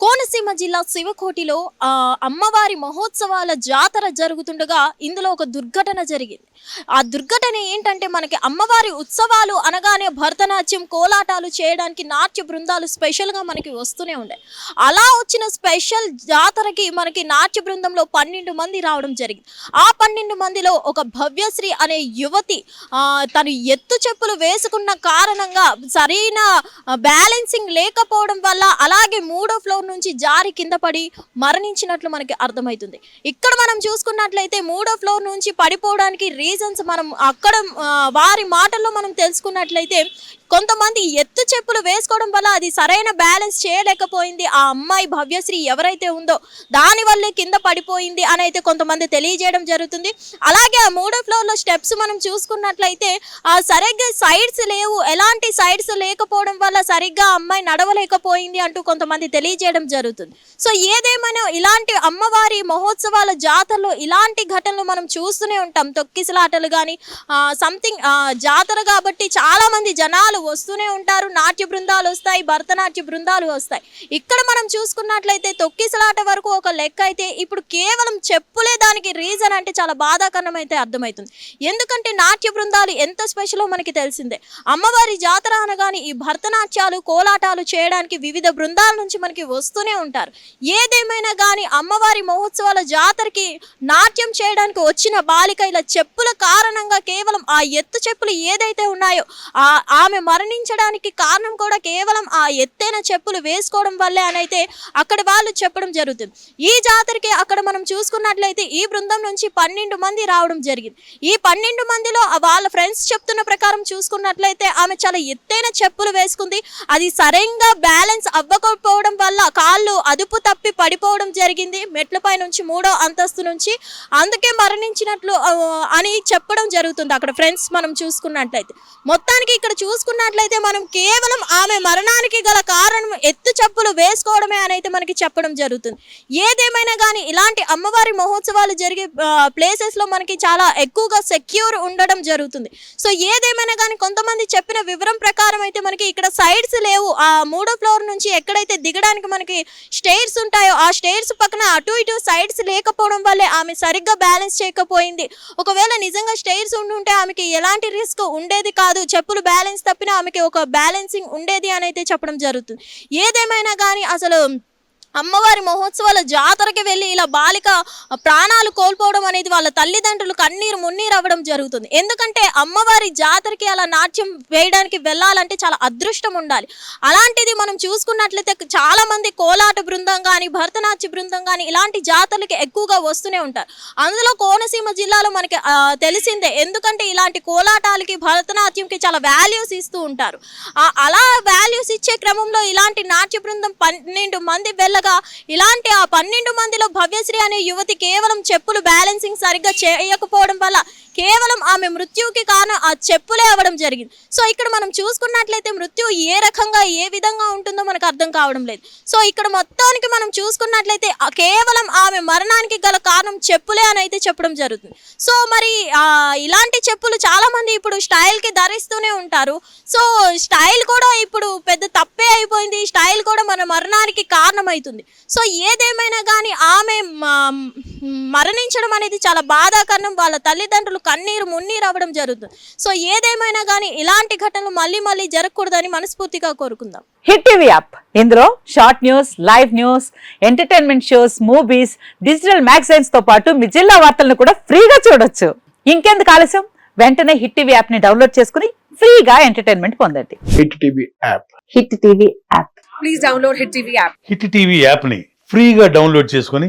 Konaseema జిల్లా శివకోటిలో ఆ, అమ్మవారి మహోత్సవాల జాతర జరుగుతుండగా ఇందులో ఒక దుర్ఘటన జరిగింది. ఆ దుర్ఘటన ఏంటంటే మనకి అమ్మవారి ఉత్సవాలు అనగానే భరతనాట్యం కోలాటాలు చేయడానికి నాట్య బృందాలు స్పెషల్గా మనకి వస్తూనే ఉండే. అలా వచ్చిన స్పెషల్ జాతరకి మనకి నాట్య బృందంలో పన్నెండు మంది రావడం జరిగింది. ఆ పన్నెండు మందిలో ఒక భవ్యశ్రీ అనే యువతి తను ఎత్తు చెప్పులు వేసుకున్న కారణంగా సరైన బ్యాలెన్సింగ్ లేకపోవడం వల్ల అలాగే మూడో ఫ్లోర్ నుంచి జారి కింద పడి మరణించినట్లు మనకి అర్థమవుతుంది. ఇక్కడ మనం చూసుకున్నట్లయితే మూడో ఫ్లోర్ నుంచి పడిపోవడానికి రీజన్స్ మనం అక్కడ వారి మాటల్లో మనం తెలుసుకున్నట్లయితే కొంతమంది ఎత్తు చెప్పులు వేసుకోవడం వల్ల అది సరైన బ్యాలెన్స్ చేయలేకపోయింది. ఆ అమ్మాయి భవ్యశ్రీ ఎవరైతే ఉందో దానివల్లే కింద పడిపోయింది అని అయితే కొంతమంది తెలియజేయడం జరుగుతుంది. అలాగే ఆ మూడో ఫ్లోర్లో స్టెప్స్ మనం చూసుకున్నట్లయితే ఆ సరిగ్గా సైడ్స్ లేవు. ఎలాంటి సైడ్స్ లేకపోవడం వల్ల సరిగ్గా అమ్మాయి నడవలేకపోయింది అంటూ కొంతమంది తెలియజేయడం జరుగుతుంది. సో ఏదేమైనా ఇలాంటి అమ్మవారి మహోత్సవాల జాతరలో ఇలాంటి ఘటనలు మనం చూస్తూనే ఉంటాం. తొక్కిసలాటలు కానీ సంథింగ్ జాతర కాబట్టి చాలామంది జనాలు వస్తూనే ఉంటారు. నాట్య బృందాలు వస్తాయి భరతనాట్య బృందాలు వస్తాయి. ఇక్కడ మనం చూసుకున్నట్లయితే తొక్కిసలాట వరకు ఒక లెక్క అయితే ఇప్పుడు కేవలం చెప్పులే దానికి రీజన్ అంటే చాలా బాధాకరణం అయితే అర్థమవుతుంది. ఎందుకంటే నాట్య బృందాలు ఎంత స్పెషలో మనకి తెలిసిందే. అమ్మవారి జాతర అనగానే ఈ భరతనాట్యాలు కోలాటాలు చేయడానికి వివిధ బృందాల నుంచి మనకి వస్తూనే ఉంటారు. ఏదేమైనా కానీ అమ్మవారి మహోత్సవాల జాతరకి నాట్యం చేయడానికి వచ్చిన బాలిక ఇలా చెప్పుల కారణంగా కేవలం ఆ ఎత్తు చెప్పులు ఏదైతే ఉన్నాయో ఆ ఆమె మరణించడానికి కారణం కూడా కేవలం ఆ ఎత్తైన చెప్పులు వేసుకోవడం వల్లే అని అయితే అక్కడ వాళ్ళు చెప్పడం జరుగుతుంది. ఈ జాతరకి అక్కడ మనం చూసుకున్నట్లయితే ఈ బృందం నుంచి పన్నెండు మంది రావడం జరిగింది. ఈ పన్నెండు మందిలో వాళ్ళ ఫ్రెండ్స్ చెప్తున్న ప్రకారం చూసుకున్నట్లయితే ఆమె చాలా ఎత్తైన చెప్పులు వేసుకుంది. అది సరైన బ్యాలెన్స్ అవ్వకపోవడం వల్ల కాళ్ళు అదుపు తప్పి పడిపోవడం జరిగింది. మెట్లపై నుంచి మూడో అంతస్తు నుంచి అందుకే మరణించినట్లు అని చెప్పడం జరుగుతుంది. అక్కడ ఫ్రెండ్స్ మనం చూసుకున్నట్లయితే. మొత్తానికి ఇక్కడ చూసుకున్నట్లయితే మనం కేవలం ఆమె మరణానికి గల కారణం ఎత్తు చెప్పులు వేసుకోవడమే అని అయితే మనకి చెప్పడం జరుగుతుంది. ఏదేమైనా కానీ ఇలాంటి అమ్మవారి మహోత్సవాలు జరిగే ప్లేసెస్లో మనకి చాలా ఎక్కువగా సెక్యూర్ ఉండడం జరుగుతుంది. సో ఏదేమైనా కానీ కొంతమంది చెప్పిన వివరం ప్రకారం అయితే మనకి ఇక్కడ సైడ్స్ లేవు. ఆ మూడో ఫ్లోర్ నుంచి ఎక్కడైతే దిగడానికి మనకి స్టేర్స్ ఉంటాయో ఆ స్టేర్స్ పక్కన అటు ఇటు సైడ్స్ లేకపోవడం వల్లే ఆమె సరిగ్గా బ్యాలెన్స్ చేయకపోయింది. ఒకవేళ నిజంగా స్టేర్స్ ఉండుంటే ఆమెకి ఎలాంటి రిస్క్ ఉండేది కాదు. చెప్పులు బ్యాలెన్స్ తప్పినా ఆమెకి ఒక బ్యాలెన్సింగ్ ఉండేది అని అయితే చెప్పడం జరుగుతుంది. ఏదేమైనా కానీ అసలు అమ్మవారి మహోత్సవాల జాతరకి వెళ్ళి ఇలా బాలిక ప్రాణాలు కోల్పోవడం అనేది వాళ్ళ తల్లిదండ్రులు కన్నీరు మున్నీరు అవ్వడం జరుగుతుంది. ఎందుకంటే అమ్మవారి జాతరకి అలా నాట్యం వేయడానికి వెళ్ళాలంటే చాలా అదృష్టం ఉండాలి. అలాంటిది మనం చూసుకున్నట్లయితే చాలామంది కోలాట బృందం కానీ భరతనాట్య బృందం కానీ ఇలాంటి జాతరలకి ఎక్కువగా వస్తూనే ఉంటారు. అందులో కోనసీమ జిల్లాలో మనకి తెలిసిందే. ఎందుకంటే ఇలాంటి కోలాటాలకి భరతనాట్యంకి చాలా వాల్యూస్ ఇస్తూ ఉంటారు. అలా వాల్యూస్ ఇచ్చే క్రమంలో ఇలాంటి నాట్య బృందం పన్నెండు మంది ఉండగా ఇలాంటి ఆ పన్నెండు మందిలో భవ్యశ్రీ అనే యువతి కేవలం చెప్పులు బ్యాలెన్సింగ్ సరిగ్గా చేయకపోవడం వల్ల కేవలం ఆమె మృత్యుకి కారణం ఆ చెప్పులే అవ్వడం జరిగింది. సో ఇక్కడ మనం చూసుకున్నట్లయితే మృత్యు ఏ రకంగా ఏ విధంగా ఉంటుందో మనకు అర్థం కావడం లేదు. సో ఇక్కడ మొత్తానికి మనం చూసుకున్నట్లయితే కేవలం ఆమె మరణానికి గల కారణం చెప్పులే అని అయితే చెప్పడం జరుగుతుంది. సో మరి ఇలాంటి చెప్పులు చాలామంది ఇప్పుడు స్టైల్కి ధరిస్తూనే ఉంటారు. సో స్టైల్ కూడా ఇప్పుడు పెద్ద తప్పే అయిపోయింది. స్టైల్ కూడా మన మరణానికి కారణమవుతుంది సో ఏదేమైనా కానీ ఆమె మరణించడం అనేది చాలా బాధాకరణం వాళ్ళ తల్లిదండ్రులు కన్నీరు మున్నీరు అవ్వడం జరుగుతుంది. సో ఏదేమైనా కానీ ఇలాంటి ఘటనలు మళ్ళీ మళ్ళీ జరగకూడదని మనస్ఫూర్తిగా కోరుకుందాం. Hit TV app. ఇందులో short news live news entertainment shows movies digital మ్యాగజైన్స్తో పాటు మీ జిల్లా వార్తలను కూడా ఫ్రీగా చూడొచ్చు. ఇంకెందుకు ఆలస్యం? వెంటనే హిట్ టీవీ యాప్ని డౌన్లోడ్ చేసుకుని ఫ్రీగా ఎంటర్టైన్మెంట్ పొందండి. Hit TV app. Hit TV app. Please download Hit TV app. Hit TV యాప్ని ఫ్రీగా డౌన్లోడ్ చేసుకొని